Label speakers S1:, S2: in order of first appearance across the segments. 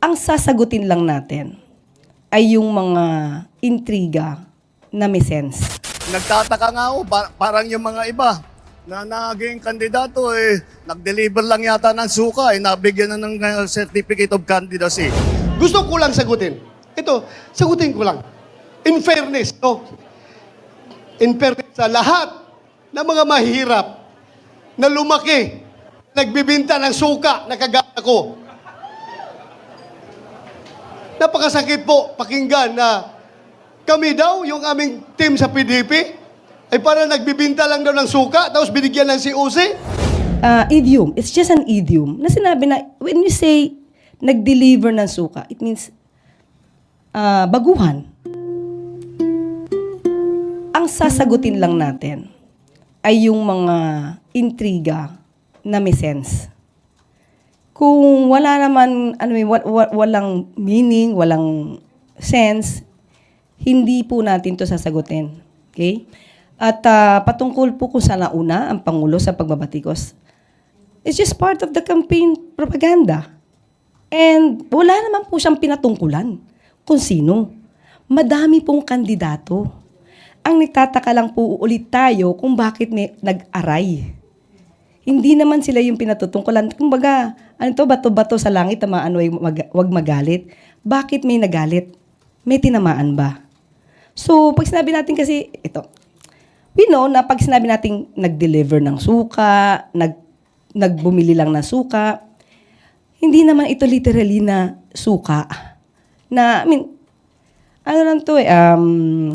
S1: Ang sasagutin lang natin ay yung mga intriga na may sense.
S2: Nagtataka nga ako, par- parang yung mga iba na naging kandidato eh, nag-deliver lang yata ng suka eh, nabigyan na ng uh, certificate of candidacy.
S3: Gusto ko lang sagutin. Ito, sagutin ko lang. In fairness, no? In fairness sa lahat ng mga mahirap na lumaki, nagbibinta ng suka na kagaya ko. Napakasakit po pakinggan na kami daw, yung aming team sa PDP, ay para nagbibinta lang daw ng suka, tapos binigyan ng COC.
S1: Ah, idiom, it's just an idiom na sinabi na when you say nag-deliver ng suka, it means ah, baguhan. Ang sasagutin lang natin ay yung mga intriga na may sense. Kung wala naman, ano eh, wa- wa- walang meaning, walang sense, hindi po natin to sasagutin. Okay? At ah, patungkol po kung saan nauna ang Pangulo sa pagbabatikos, it's just part of the campaign propaganda. And wala naman po siyang pinatungkulan kung sino. Madami pong kandidato. Ang nagtataka lang po ulit tayo kung bakit may nag-aray. Hindi naman sila yung pinatutungkulan. Kumbaga, ano to, bato-bato sa langit, tamaan, mag- wag magalit. Bakit may nagalit? May tinamaan ba? So, pag sinabi natin kasi, ito, we know na pag sinabi natin nag-deliver ng suka, nag, nagbumili lang ng suka, hindi naman ito literally na suka. Na, I mean, ano lang to eh, um,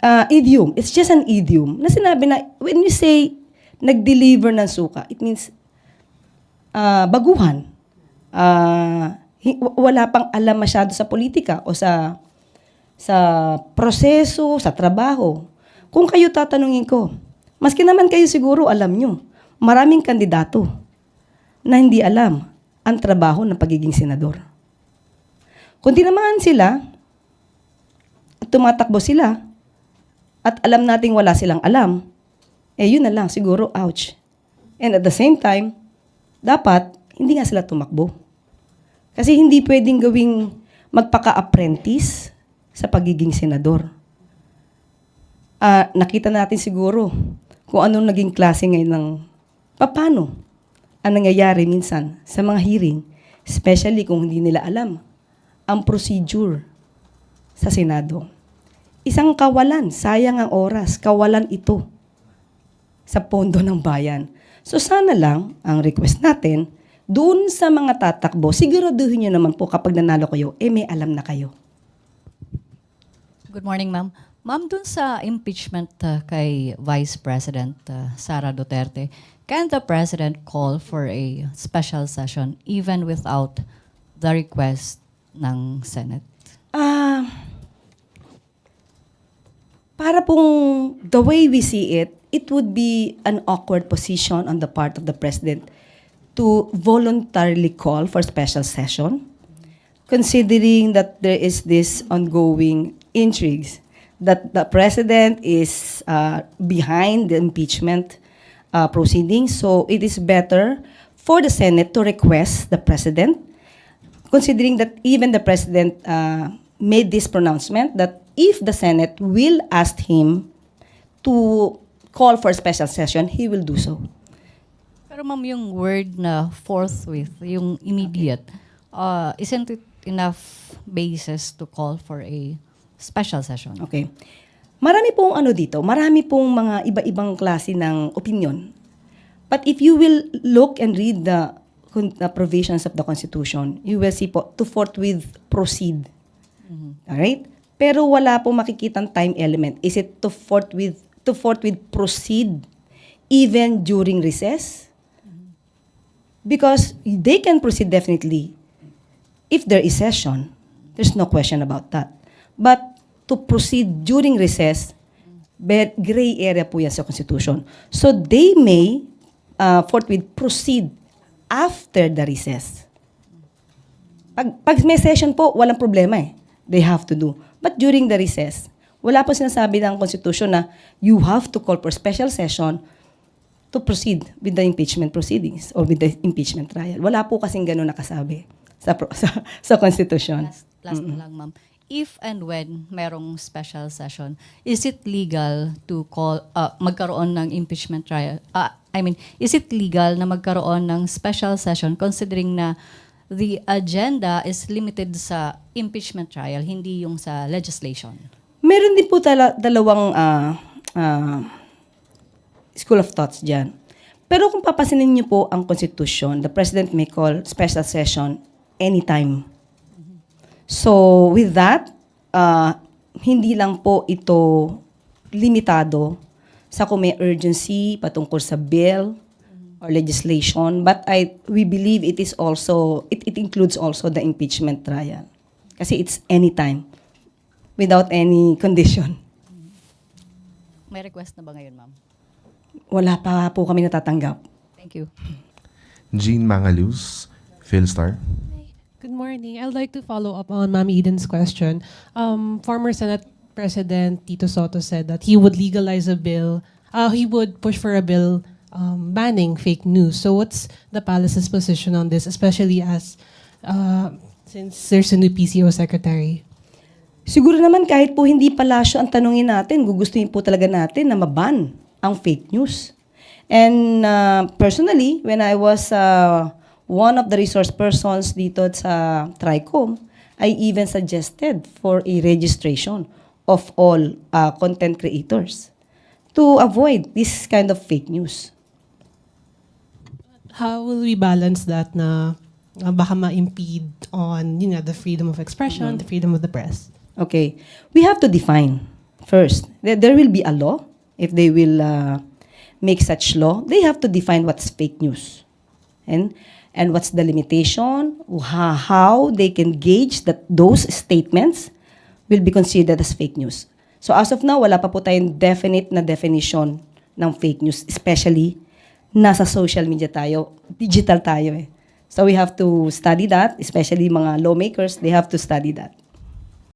S1: uh, idiom. It's just an idiom. Na sinabi na, when you say nag-deliver ng suka, it means ah, baguhan. W- wala pang alam masyado sa politika o sa sa proseso, sa trabaho. Kung kayo tatanungin ko, maski naman kayo siguro alam nyo, maraming kandidato na hindi alam ang trabaho ng pagiging senador. Kung tinamahan sila, at tumatakbo sila, at alam nating wala silang alam, eh yun na lang, siguro, ouch. And at the same time, dapat, hindi nga sila tumakbo. Kasi hindi pwedeng gawing magpaka-apprentice sa pagiging senador. Ah, nakita natin siguro kung anong naging klase ngayon ng paano ang nangyayari minsan sa mga hearing, especially kung hindi nila alam ang procedure sa Senado. Isang kawalan, sayang ang oras, kawalan ito sa pondo ng bayan. So sana lang, ang request natin, doon sa mga tatakbo, siguraduhin nyo naman po kapag nanalo kayo, eh may alam na kayo.
S4: Good morning, ma'am. Ma'am, dun sa impeachment uh, kay Vice President uh, Sara Duterte, can the President call for a special session even without the request ng Senate?
S1: Ah, para pong the way we see it, it would be an awkward position on the part of the president to voluntarily call for special session, considering that there is this ongoing intrigues that the president is uh, behind the impeachment uh, proceedings. So it is better for the Senate to request the president considering that even the president uh, made this pronouncement that if the Senate will ask him to call for a special session, he will do so.
S4: Pero ma'am, yung word na forthwith, yung immediate, uh, isn't it enough basis to call for a special session?
S1: Okay. Marami pong ano dito, marami pong mga iba-ibang klase ng opinion. But if you will look and read the, the provisions of the Constitution, you will see po, to forthwith proceed. Alright? Pero wala pong makikitang time element. Is it to forthwith, to forthwith proceed even during recess? Because they can proceed definitely if there is session, there's no question about that. But to proceed during recess, but gray area po yan sa Constitution. So they may uh, forthwith proceed after the recess. Pag, pag may session po, walang problema eh. They have to do. But during the recess, wala po sinasabi ng Constitution na you have to call for special session to proceed with the impeachment proceedings or with the impeachment trial. Wala po kasing gano'n nakasabi sa pro- sa, sa constitution.
S4: Last, last na lang, ma'am. If and when merong special session, is it legal to call, uh, magkaroon ng impeachment trial? Uh, I mean, is it legal na magkaroon ng special session considering na the agenda is limited sa impeachment trial, hindi yung sa legislation?
S1: Meron din po tala, dalawang ah, ah, school of thoughts dyan. Pero kung papasinin niyo po ang Constitution, the President may call special session anytime. So, with that, ah, hindi lang po ito limitado sa kung may urgency patungkol sa bill or legislation, but I we believe it is also it, it includes also the impeachment trial. Kasi it's anytime without any condition.
S4: May request na ba ngayon, ma'am?
S1: Wala pa po kami natatanggap.
S4: Thank you.
S5: Jean Mangaluz, Philstar.
S6: Good morning. I'd like to follow up on Ma'am Eden's question. Um, former Senate President Tito Soto said that he would legalize a bill, uh, he would push for a bill um, banning fake news. So what's the palace's position on this, especially as, uh, since there's a new PCO secretary?
S1: Siguro naman kahit po hindi palasyo ang tanungin natin, gugustuhin po talaga natin na maban ang fake news. And uh, personally, when I was uh, one of the resource persons dito sa TRICOM, I even suggested for a registration of all uh, content creators to avoid this kind of fake news.
S6: How will we balance that na uh, baka ma-impede on you know, the freedom of expression, the freedom of the press?
S1: Okay. We have to define first. There, there will be a law. If they will uh, make such law, they have to define what's fake news. And and what's the limitation, how they can gauge that those statements will be considered as fake news. So as of now, wala pa po tayong definite na definition ng fake news, especially nasa social media tayo, digital tayo eh. So we have to study that, especially mga lawmakers, they have to study that.